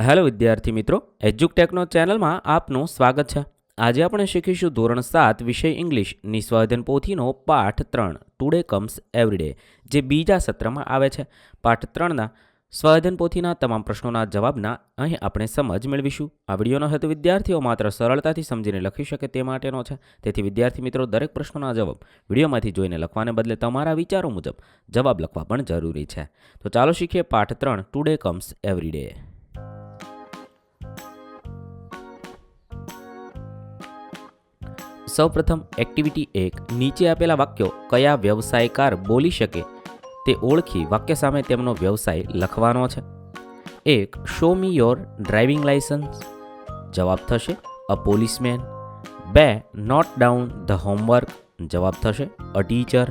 Hello વિદ્યાર્થી મિત્રો, એજ્યુકટેકનો ચેનલમાં આપનું સ્વાગત છે. આજે આપણે શીખીશું ધોરણ સાત વિષય ઇંગ્લિશ, નિસ્વાધન પોથીનો પાઠ ત્રણ, ટુડે કમ્સ એવરીડે જે બીજા સત્રમાં આવે છે. પાઠ ત્રણના સ્વાધન પોથીના તમામ પ્રશ્નોના જવાબના અહીં આપણે સમજ મેળવીશું. આ વિડીયોનો હેતુ વિદ્યાર્થીઓ માત્ર સરળતાથી સમજીને લખી શકે તે માટેનો છે. તેથી વિદ્યાર્થી મિત્રો, દરેક પ્રશ્નોના જવાબ વિડીયોમાંથી જોઈને લખવાને બદલે તમારા વિચારો મુજબ જવાબ લખવા પણ જરૂરી છે. તો ચાલો શીખીએ પાઠ ત્રણ, ટુડે કમ્સ એવરીડે સૌપ્રથમ એક્ટિવિટી એક. નીચે આપેલા વાક્યો કયા વ્યવસાયકાર બોલી શકે? તે ઓળખી વાક્ય સામે તેમનો વ્યવસાય લખવાનો છે. એક show me your driving licence જવાબ થશે અ પોલીસમેન બે નોટ ડાઉન ધ હોમવર્ક જવાબ થશે અ ટીચર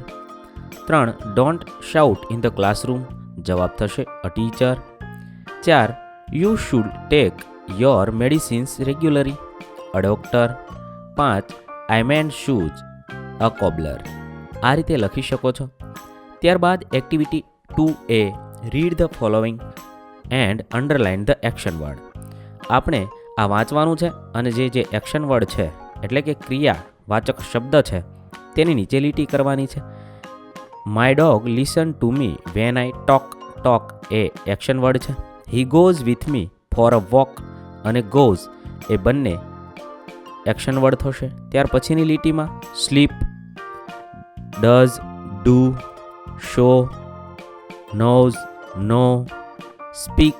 ત્રણ don't shout in the classroom જવાબ થશે અ ટીચર ચાર you should take your medicines regularly A doctor પાંચ I man shoes, a cobbler. આ રીતે લખી શકો છો. ત્યારબાદ activity two A, read the following and underline the action word. આપણે આ વાંચવાનું છે અને જે જે એક્શન વર્ડ છે, એટલે કે ક્રિયા, વાચક શબ્દ છે, તેની નીચે લીટી કરવાની છે. My dog listen to me when I talk talk A action word છે. He goes with me for a walk અને ગોઝ એ બંને એક્શન વર્ડ થશે. ત્યાર પછીની લીટીમાં sleep, does, do, show, knows, know, speak,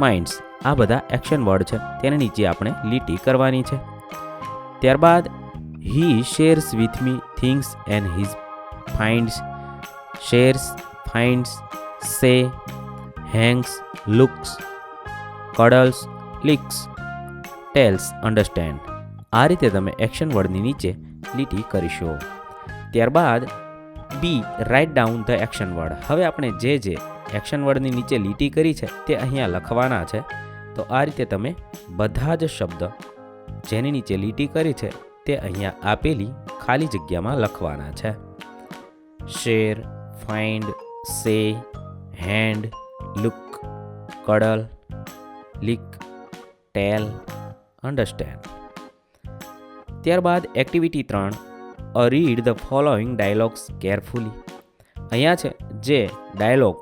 minds. આ બધા એક્શન વર્ડ છે. તેની નીચે આપણે લીટી કરવાની છે. ત્યારબાદ he shares with me things and his finds. Shares, finds, say, hangs, looks, cuddles, licks. Tells, understand. આ રીતે તમે એક્શન વર્ડની નીચે લીટી કરીશો. ત્યારબાદ B write down the action word હવે આપણે જે જે એક્શન વર્ડની નીચે લીટી કરી છે તે અહીંયા લખવાના છે. તો આ રીતે તમે બધા જ શબ્દ જેની નીચે લીટી કરી છે તે અહીંયા આપેલી ખાલી જગ્યામાં લખવાના છે. Share find say hand look cuddle lick tell understand ત્યારબાદ એક્ટિવિટી ત્રણ, A read the following dialogues carefully. અહીંયા છે, જે ડાયલોગ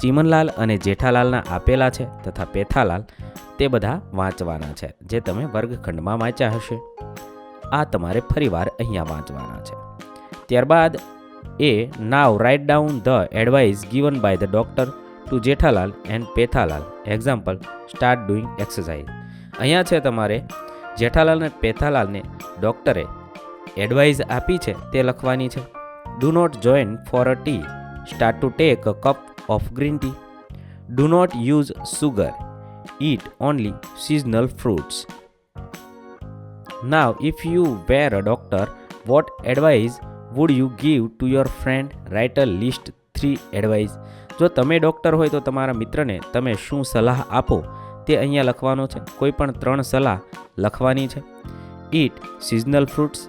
ચીમનલાલ અને જેઠાલાલના આપેલા છે તથા પેથાલાલ, તે બધા વાંચવાના છે, જે તમે વર્ગખંડમાં વાંચ્યા હશે. આ તમારે ફરીવાર અહીંયા વાંચવાના છે. ત્યારબાદ A now write down the advice given by the doctor to Jethalal and Pethalal. Example start doing exercise અહીંયા છે તમારે જેઠાલાલ અને પેથાલાલને ડૉક્ટરે એડવાઇસ આપી છે તે લખવાની છે do not join for a tea start to take a cup of green tea do not use sugar eat only seasonal fruits. Now, if you were a doctor, what advice would you give to your friend? Write a list three advice. જો તમે doctor હોય તો તમારા મિત્રને તમે શું સલાહ આપો તે અહીંયા લખવાનો છે. કોઈ પણ ત્રણ સલાહ લખવાની છે. Eat seasonal fruits,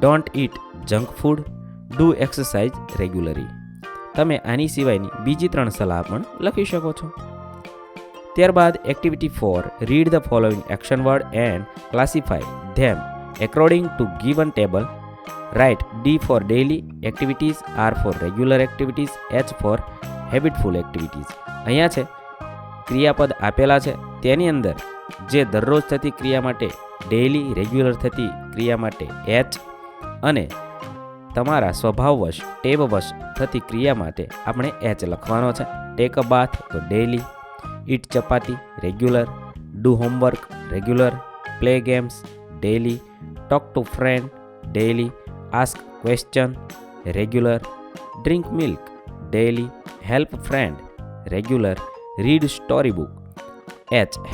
don't eat junk food, do exercise regularly. તમે આની સિવાયની બીજી ત્રણ સલાહ પણ લખી શકો છો. ત્યારબાદ activity four, read the following action word and classify them according to given table. Write D for daily activities, R for regular activities, H for habitful activities. અહીંયા છે. ક્રિયાપદ આપેલા છે. તેની અંદર જે દરરોજ થતી ક્રિયા માટે ડેઇલી રેગ્યુલર થતી ક્રિયા માટે એચ અને તમારા સ્વભાવવશ ટેબવશ થતી ક્રિયા માટે આપણે એચ લખવાનો છે ટેક અ બાથ તો daily eat chapati regular do homework regular play games daily talk to friend daily ask question regular drink milk daily help friend regular read storybook h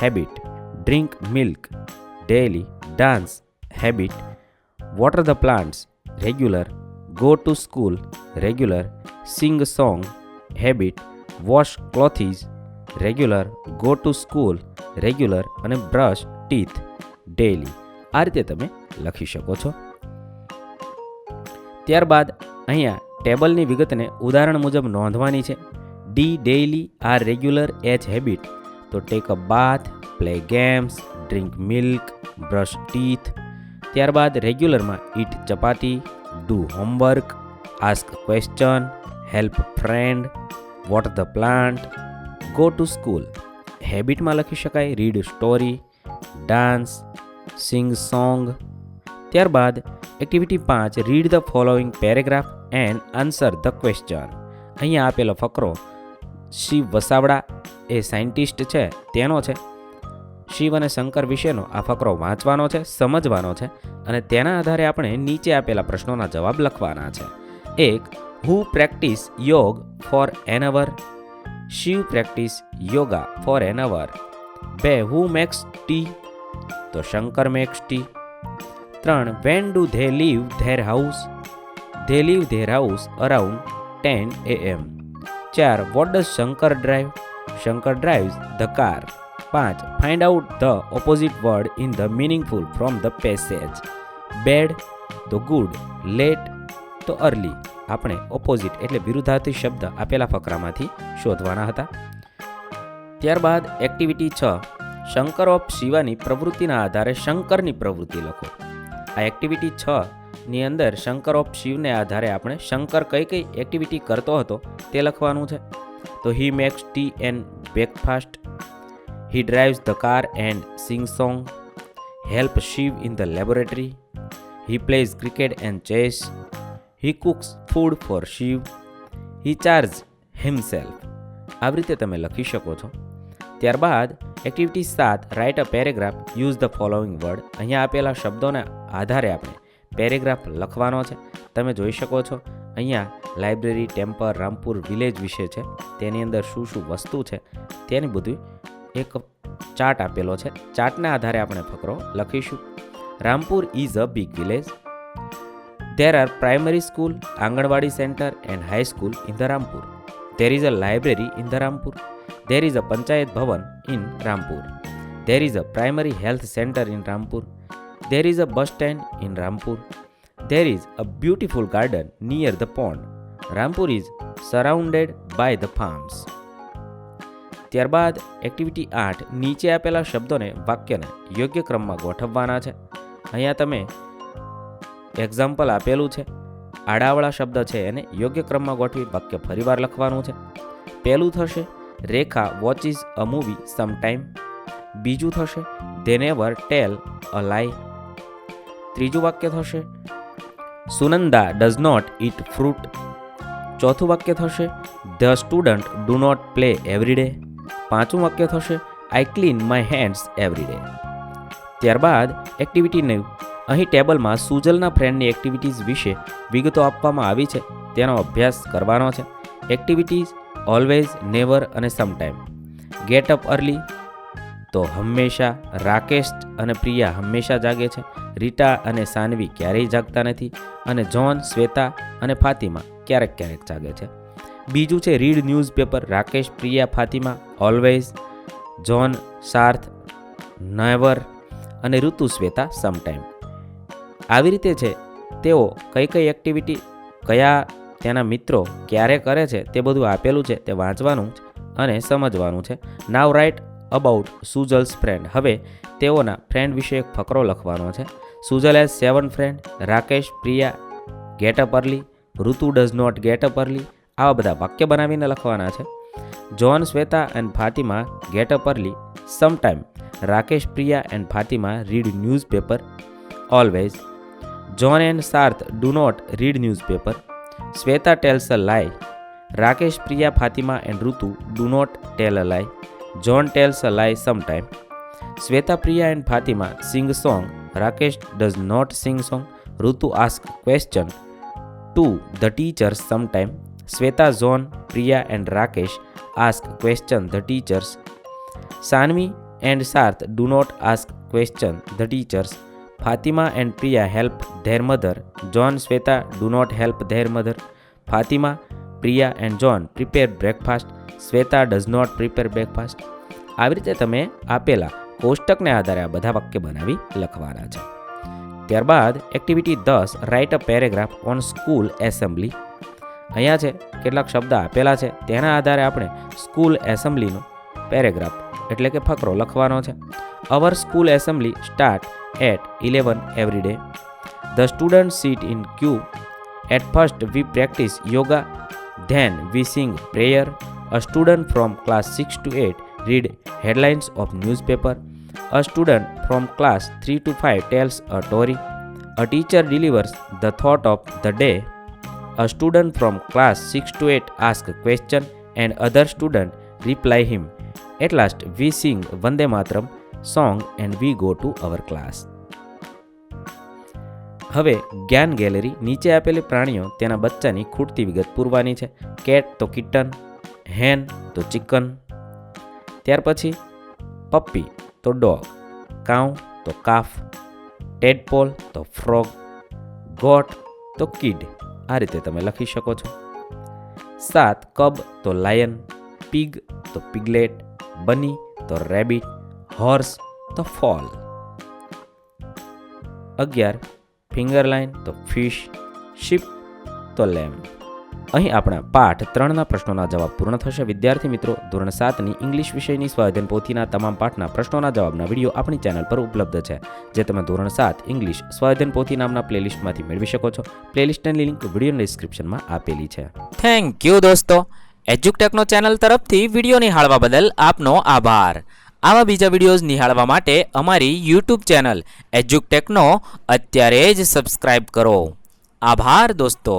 habit drink milk daily dance habit water the plants regular go to school regular sing a song habit wash clothes regular go to school regular અને brush teeth daily આ રીતે તમે લખી શકો છો ત્યારબાદ અહીંયા ટેબલની વિગતને ઉદાહરણ મુજબ નોંધવાની છે D daily R regular H habit તો take a bath play games drink milk brush teeth ત્યારબાદ રેગ્યુલરમાં eat chapati do homework ask question help friend water the plant go to school હેબિટમાં લખી શકાય read story dance sing song ત્યારબાદ activity પાંચ read the following paragraph and answer the question અહીંયા આપેલો ફકરો શિવ વસાવડા એ scientist છે, તેનો છે. શિવ અને શંકર વિશેનો આ ફકરો વાંચવાનો છે, સમજવાનો છે અને તેના આધારે આપણે નીચે આપેલા પ્રશ્નોના જવાબ લખવાના છે. એક who practise yoga for an hour Shiv practise yoga for an hour બે હુ મેક્સ ટી તો શંકર મેક્સ ટી ત્રણ when do they leave their house they leave their house around ten A M ચાર what does Shankar drive Shankar drives the car પાંચ find out the opposite word in the meaningful from the passage bad, તો good late તો early આપણે opposite એટલે વિરુદ્ધાર્થી શબ્દ આપેલા ફકરામાંથી શોધવાના હતા. ત્યારબાદ એક્ટિવિટી છ. શંકર ઓફ શિવાની પ્રવૃત્તિના આધારે શંકરની પ્રવૃત્તિ લખો. આ એક્ટિવિટી છ ની અંદર શંકર ઓફ શિવને આધારે આપણે શંકર કઈ કઈ એક્ટિવિટી કરતો હતો તે લખવાનું છે. તો he makes tea and breakfast. He drives the car and sing song. Help Shiv in the laboratory. He plays cricket and chess. He cooks food for Shiv. He charge himself. આવી રીતે તમે લખી શકો છો. ત્યારબાદ, એક્ટિવિટી સાત, write a paragraph, use the following word. અહીંયા આપેલા શબ્દોના આધારે આપણે પેરેગ્રાફ લખવાનો છે. તમે જોઈ શકો છો. અહીંયા લાઇબ્રેરી ટેમ્પર રામપુર વિલેજ વિશે છે તેની અંદર શું શું વસ્તુ છે તેની બધું એક ચાર્ટ આપેલો છે ચાર્ટના આધારે આપણે ફકરો લખીશું Rampur is a big village There are primary school, Anganwadi center and high school in the Rampur. There is a library in the Rampur. There is a Panchayat Bhavan in Rampur. There is a primary health center in Rampur. There is a bus stand in Rampur. There is a beautiful garden near the pond. Rampur is surrounded by the farms. ત્યારબાદ activity આઠ, નીચે આપેલા શબ્દોને વાક્યને યોગ્ય ક્રમમાં ગોઠવવાના છે. અહીંયા તમે એક્ઝામ્પલ આપેલું છે. આડાવાળા શબ્દ છે એને યોગ્ય ક્રમમાં ગોઠવી વાક્ય ફરીવાર લખવાનું છે. પહેલું થશે, Rekha watches a movie sometime બીજું થશે they never tail a lie ત્રીજું વાક્ય થશે Sunanda does not eat fruit ચોથું વાક્ય થશે the student do not play every day પાંચમું વાક્ય થશે I clean my hands every day ત્યારબાદ એક્ટિવિટી નેવ અહીં ટેબલમાં સુજલના ફ્રેન્ડની એક્ટિવિટીઝ વિશે વિગતો આપવામાં આવી છે. તેનો અભ્યાસ કરવાનો છે. એક્ટિવિટીઝ ઓલવેઝ નેવર અને સમટાઈમ ગેટ અપ અર્લી તો હંમેશા રાકેશ અને પ્રિયા હંમેશા જાગે છે. રીટા અને સાનવી ક્યારેય જાગતા નથી અને જોન શ્વેતા અને ફાતિમા ક્યારેક ક્યારેક જાગે છે. બીજું છે read newspaper Rakesh, Priya, Fatima, always John Sarth never અને ઋતુ, શ્વેતા સમટાઈમ. આવી રીતે છે તેઓ કઈ કઈ એક્ટિવિટી કયા તેના મિત્રો ક્યારે કરે છે તે બધું આપેલું છે તે વાંચવાનું અને સમજવાનું છે. Now write about Sujal's friend હવે તેઓના ફ્રેન્ડ વિશે એક ફકરો લખવાનો છે. Sujal has seven friend Rakesh, Priya get up early Ritu does not get up early આવા બધા વાક્ય બનાવીને લખવાના છે. John, Shweta and Fatima get up early sometime Rakesh, Priya and Fatima read newspaper always John and Sarth do not read newspaper Shweta tells a lie Rakesh, Priya, Fatima and Ritu do not tell a lie. John tells a lie sometime. Sweta, Priya and Fatima sing song. Rakesh does not sing song. Rutu asks question to the teachers sometime. Sweta, John, Priya and Rakesh ask question the teachers. Sanvi and Sarth do not ask question the teachers. Fatima and Priya help their mother. John Sweta do not help their mother. Fatima, Priya and John prepare breakfast. Sweta does not prepare breakfast આવી રીતે તમે આપેલા કોષ્ટકને આધારે આ બધા વાક્ય બનાવી લખવાના છે. ત્યારબાદ એક્ટિવિટી દસ write a paragraph on school assembly અહીંયા છે, કેટલાક શબ્દ આપેલા છે, તેના આધારે આપણે સ્કૂલ એસેમ્બલીનો પેરેગ્રાફ એટલે કે ફકરો લખવાનો છે. Our school assembly start at eleven every day the student sit in queue at first we practise yoga then we sing prayer a student from class six to eight read headlines of newspaper a student from class three to five tells a story a teacher delivers the thought of the day A student from class 6 to 8 ask question and other student reply him. At last, we sing Vande Mataram song and we go to our class. હવે જ્ઞાન gallery નીચે આપેલી પ્રાણીઓ તેના બચ્ચાની ખૂટતી વિગત પૂરવાની છે cat તો kitten હેન તો ચિકન ત્યાર પછી પપ્પી તો ડોગ કાઉ તો કાફ ટેડપોલ તો ફ્રોગ ગોટ તો કિડ આ રીતે તમે લખી શકો છો. સાત કબ તો લાયન પિગ તો પિગલેટ બની તો રેબિટ હોર્સ તો ફોલ અગિયાર ફિંગર લાઇન તો ફિશ શિપ તો લેમ અહીં આપણા પાઠ ત્રણના પ્રશ્નોના જવાબ પૂર્ણ થશે. વિદ્યાર્થી મિત્રો, ધોરણ સાતની ઇંગ્લિશ વિષયની સ્વાધ્યન પોથીના તમામ પાઠના પ્રશ્નોના જવાબના વીડિયો આપણી ચેનલ પર ઉપલબ્ધ છે, જે તમે ધોરણ સાત ઇંગ્લિશ સ્વાધ્યન પોથી નામના પ્લેલિસ્ટમાંથી મેળવી શકો છો. પ્લેલિસ્ટની લિંક વીડિયો ડિસ્ક્રિપ્શનમાં આપેલી છે. થેન્ક યુ દોસ્તો. એજ્યુકટેકનો ચેનલ તરફથી વીડિયો નિહાળવા બદલ આપનો આભાર. આવા બીજા વિડીયોઝ નિહાળવા માટે અમારી યુટ્યુબ ચેનલ એજ્યુકટેકનો અત્યારે જ સબસ્ક્રાઇબ કરો. આભાર દોસ્તો.